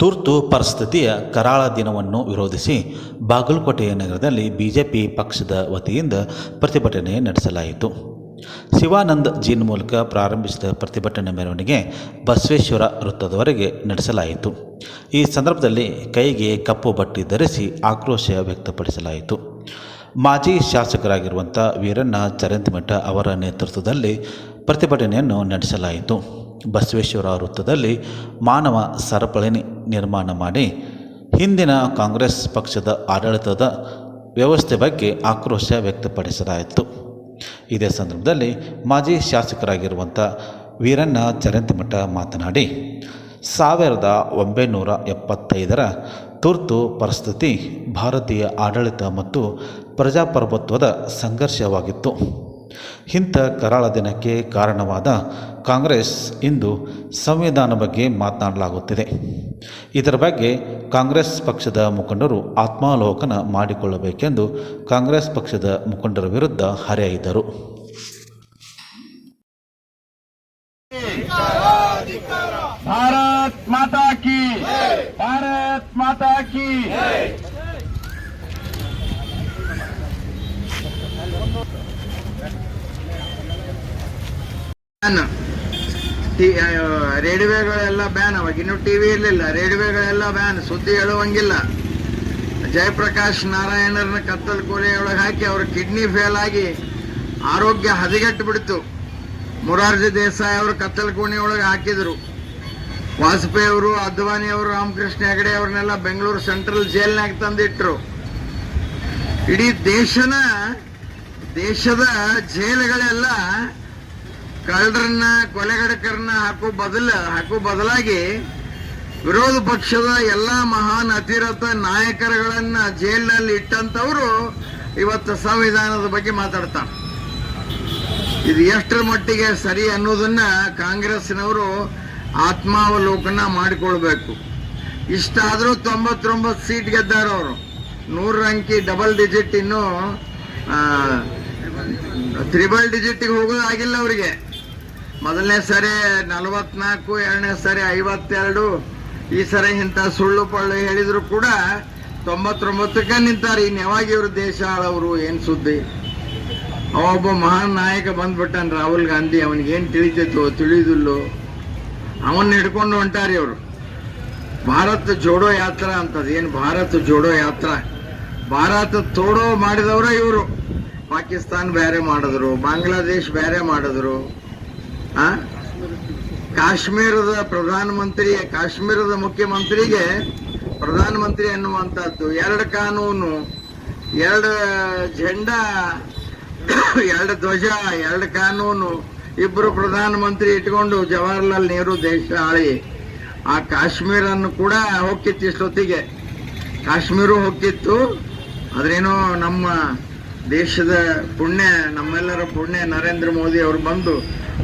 ತುರ್ತು ಪರಿಸ್ಥಿತಿಯ ಕರಾಳ ದಿನವನ್ನು ವಿರೋಧಿಸಿ ಬಾಗಲಕೋಟೆಯ ನಗರದಲ್ಲಿ ಬಿಜೆಪಿ ಪಕ್ಷದ ವತಿಯಿಂದ ಪ್ರತಿಭಟನೆ ನಡೆಸಲಾಯಿತು. ಶಿವಾನಂದ ಜೀನ್ ಮೂಲಕ ಪ್ರಾರಂಭಿಸಿದ ಪ್ರತಿಭಟನೆ ಮೆರವಣಿಗೆ ಬಸವೇಶ್ವರ ವೃತ್ತದವರೆಗೆ ನಡೆಸಲಾಯಿತು. ಈ ಸಂದರ್ಭದಲ್ಲಿ ಕೈಗೆ ಕಪ್ಪು ಬಟ್ಟೆ ಧರಿಸಿ ಆಕ್ರೋಶ ವ್ಯಕ್ತಪಡಿಸಲಾಯಿತು. ಮಾಜಿ ಶಾಸಕರಾಗಿರುವಂಥ ವೀರಣ್ಣ ಚರಂತಿಮಠ ಅವರ ನೇತೃತ್ವದಲ್ಲಿ ಪ್ರತಿಭಟನೆಯನ್ನು ನಡೆಸಲಾಯಿತು. ಬಸವೇಶ್ವರ ವೃತ್ತದಲ್ಲಿ ಮಾನವ ಸರಪಳಿ ನಿರ್ಮಾಣ ಮಾಡಿ ಹಿಂದಿನ ಕಾಂಗ್ರೆಸ್ ಪಕ್ಷದ ಆಡಳಿತದ ವ್ಯವಸ್ಥೆ ಬಗ್ಗೆ ಆಕ್ರೋಶ ವ್ಯಕ್ತಪಡಿಸಲಾಯಿತು. ಇದೇ ಸಂದರ್ಭದಲ್ಲಿ ಮಾಜಿ ಶಾಸಕರಾಗಿರುವಂಥ ವೀರಣ್ಣ ಚರಂತಿಮಠ ಮಾತನಾಡಿ, ಸಾವಿರದ ಒಂಬೈನೂರ ಎಪ್ಪತ್ತೈದರ ತುರ್ತು ಪರಿಸ್ಥಿತಿ ಭಾರತೀಯ ಆಡಳಿತ ಮತ್ತು ಪ್ರಜಾಪ್ರಭುತ್ವದ ಸಂಘರ್ಷವಾಗಿತ್ತು. ಇಂಥ ಕರಾಳ ದಿನಕ್ಕೆ ಕಾರಣವಾದ ಕಾಂಗ್ರೆಸ್ ಇಂದು ಸಂವಿಧಾನ ಬಗ್ಗೆ ಮಾತನಾಡಲಾಗುತ್ತಿದೆ. ಇದರ ಬಗ್ಗೆ ಕಾಂಗ್ರೆಸ್ ಪಕ್ಷದ ಮುಖಂಡರು ಆತ್ಮಾವಲೋಕನ ಮಾಡಿಕೊಳ್ಳಬೇಕೆಂದು ಕಾಂಗ್ರೆಸ್ ಪಕ್ಷದ ಮುಖಂಡರ ವಿರುದ್ಧ ಹರೆಯಿದರು ಭಾರತ್ ಮಾತಾ ಕಿ ಭಾರತ್ ಮಾತಾ ಕಿ ಬ್ಯಾನ್ ರೇಡಿಯೋಗಳೆಲ್ಲ ಬ್ಯಾನ್ ಅವಾಗ ಇನ್ನು ಟಿವಿ ಇರಲಿಲ್ಲ. ರೇಡಿಯೋಗಳೆಲ್ಲ ಬ್ಯಾನ್ ಸುದ್ದಿ ಹೇಳುವಂಗಿಲ್ಲ. ಜಯಪ್ರಕಾಶ್ ನಾರಾಯಣರನ್ನ ಕತ್ತಲ್ ಕೋಲೆಯೊಳಗೆ ಹಾಕಿ ಅವ್ರ ಕಿಡ್ನಿ ಫೇಲ್ ಆಗಿ ಆರೋಗ್ಯ ಹದಗೆಟ್ಟು ಬಿಡ್ತು ಮೊರಾರ್ಜಿ ದೇಸಾಯಿ ಅವರು ಕತ್ತಲ್ ಕೋಣೆಯೊಳಗೆ ಹಾಕಿದ್ರು. ವಾಜಪೇಯಿ ಅವರು ಅದ್ವಾನಿ ಅವರು ರಾಮಕೃಷ್ಣ ಹೆಗಡೆ ಅವ್ರನ್ನೆಲ್ಲ ಬೆಂಗಳೂರು ಸೆಂಟ್ರಲ್ ಜೈಲ್ನಾಗ ತಂದಿಟ್ರು. ಇಡೀ ದೇಶನ, ದೇಶದ ಜೈಲುಗಳೆಲ್ಲ ಕಳ್ಳರನ್ನ, ಕೊಲೆಗಡಕರನ್ನ ಹಾಕೋ ಬದಲ, ಹಾಕೋ ಬದಲಾಗಿ ವಿರೋಧ ಪಕ್ಷದ ಎಲ್ಲಾ ಮಹಾನ್ ಅತಿರಥ ನಾಯಕರುಗಳನ್ನ ಜೈಲಿನಲ್ಲಿ ಇಟ್ಟಂತವರು ಇವತ್ತು ಸಂವಿಧಾನದ ಬಗ್ಗೆ ಮಾತಾಡ್ತಾರೆ. ಇದು ಎಷ್ಟರ ಮಟ್ಟಿಗೆ ಸರಿ ಅನ್ನೋದನ್ನ ಕಾಂಗ್ರೆಸ್ನವರು ಆತ್ಮಾವಲೋಕನ ಮಾಡಿಕೊಳ್ಬೇಕು. ಇಷ್ಟಾದರೂ ತೊಂಬತ್ತೊಂಬತ್ತು ಸೀಟ್ ಗೆದ್ದಾರ ಅವರು ನೂರ ಅಂಕಿ ಡಬಲ್ ಡಿಜಿಟ್ ಇನ್ನು ತ್ರಿಬಲ್ ಡಿಜಿಟ್ಗೆ ಹೋಗೋದಾಗಿಲ್ಲ ಅವರಿಗೆ. ಮೊದಲನೇ ಸರಿ ನಲವತ್ನಾಲ್ಕು, ಎರಡನೇ ಸರಿ ಐವತ್ತೆರಡು. ಈ ಸರಿ ಇಂಥ ಸುಳ್ಳು ಪಳ್ಳು ಹೇಳಿದ್ರು ಕೂಡ ತೊಂಬತ್ತೊಂಬತ್ತಕ್ಕೆ ನಿಂತಾರೆ. ಇನ್ನು ಯಾವಾಗ ಇವರು ದೇಶ ಆಳವರು ಏನು ಸುದ್ದಿ? ಒಬ್ಬ ಮಹಾನ್ ನಾಯಕ ಬಂದ್ಬಿಟ್ಟಾನ ರಾಹುಲ್ ಗಾಂಧಿ. ಅವನಿಗೆ ಏನು ತಿಳಿತೈತೋ ತಿಳಿದಿಲ್ಲೋ. ಅವನ್ನ ಹಿಡ್ಕೊಂಡು ಹೊಂಟಾರಿ ಅವರು. ಭಾರತ ಜೋಡೋ ಯಾತ್ರಾ ಅಂತದ್ದು ಏನು ಭಾರತ ಜೋಡೋ ಯಾತ್ರಾ? ಭಾರತ ತೋಡೋ ಮಾಡಿದವರ ಇವರು. ಪಾಕಿಸ್ತಾನ್ ಬೇರೆ ಮಾಡಿದ್ರು, ಬಾಂಗ್ಲಾದೇಶ್ ಬೇರೆ ಮಾಡಿದ್ರು. ಕಾಶ್ಮೀರದ ಪ್ರಧಾನಮಂತ್ರಿ ಕಾಶ್ಮೀರದ ಮುಖ್ಯಮಂತ್ರಿಗೆ ಪ್ರಧಾನಮಂತ್ರಿ ಅನ್ನುವಂಥದ್ದು ಎರಡು ಕಾನೂನು, ಎರಡು ಜೆಂಡಾ, ಎರಡು ಧ್ವಜ, ಎರಡು ಕಾನೂನು ಇಬ್ಬರು ಪ್ರಧಾನಮಂತ್ರಿ ಇಟ್ಕೊಂಡು ಜವಾಹರ್ಲಾಲ್ ನೆಹರು ದೇಶ ಆಳಿ. ಆ ಕಾಶ್ಮೀರನ್ನು ಕೂಡ ಹೋಗ್ತಿತ್ತು ಇಷ್ಟೊತ್ತಿಗೆ ಕಾಶ್ಮೀರ ಹೋಗ್ತಿತ್ತು ಅದ್ರೇನೋ ನಮ್ಮ ದೇಶದ ಪುಣ್ಯ, ನಮ್ಮೆಲ್ಲರ ಪುಣ್ಯ, ನರೇಂದ್ರ ಮೋದಿ ಅವರು ಬಂದು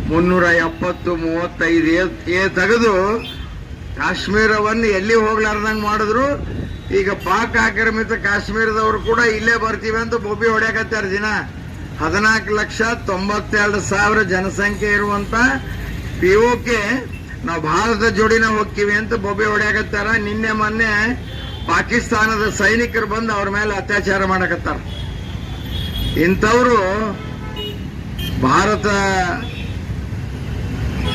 ಮುನ್ನೂರ ಎಪ್ಪತ್ತು ಮೂವತ್ತೈದು ಏ- ತೆಗೆದು ಕಾಶ್ಮೀರವನ್ನು ಎಲ್ಲಿ ಹೋಗ್ಲಾರ್ದಂಗೆ ಮಾಡಿದ್ರು, ಈಗ ಪಾಕ್ ಆಕ್ರಮಿತ ಕಾಶ್ಮೀರದವರು ಕೂಡ ಇಲ್ಲೇ ಬರ್ತೀವಿ ಅಂತ ಬೊಬ್ಬಿ ಹೊಡ್ಯಾಕತ್ತಾರ ದಿನ. ಹದಿನಾಲ್ಕು ಲಕ್ಷ ತೊಂಬತ್ತೆರಡು ಸಾವಿರ ಜನಸಂಖ್ಯೆ ಇರುವಂತ ಪಿ ಕೆ ನಾವು ಭಾರತದ ಜೋಡಿನ ಹೋಗ್ತೀವಿ ಅಂತ ಬೊಬ್ಬೆ ಹೊಡ್ಯಾಕತ್ತಾರ ನಿನ್ನೆ ಮೊನ್ನೆ ಪಾಕಿಸ್ತಾನದ ಸೈನಿಕರು ಬಂದು ಅವ್ರ ಮೇಲೆ ಅತ್ಯಾಚಾರ ಮಾಡಕತ್ತಾರ. ಇಂಥವ್ರು ಭಾರತ,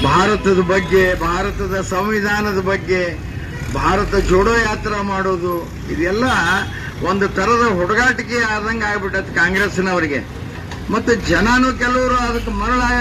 ಭಾರತದ ಬಗ್ಗೆ, ಭಾರತದ ಸಂವಿಧಾನದ ಬಗ್ಗೆ, ಭಾರತ ಜೋಡೋ ಯಾತ್ರಾ ಮಾಡೋದು, ಇದೆಲ್ಲ ಒಂದು ಥರದ ಹುಡುಗಾಟಿಕೆ ಆದಂಗೆ ಆಗ್ಬಿಟ್ಟೈತೆ ಕಾಂಗ್ರೆಸ್ನವರಿಗೆ ಮತ್ತು ಜನನೂ ಕೆಲವರು ಅದಕ್ಕೆ ಮರಳಾಗ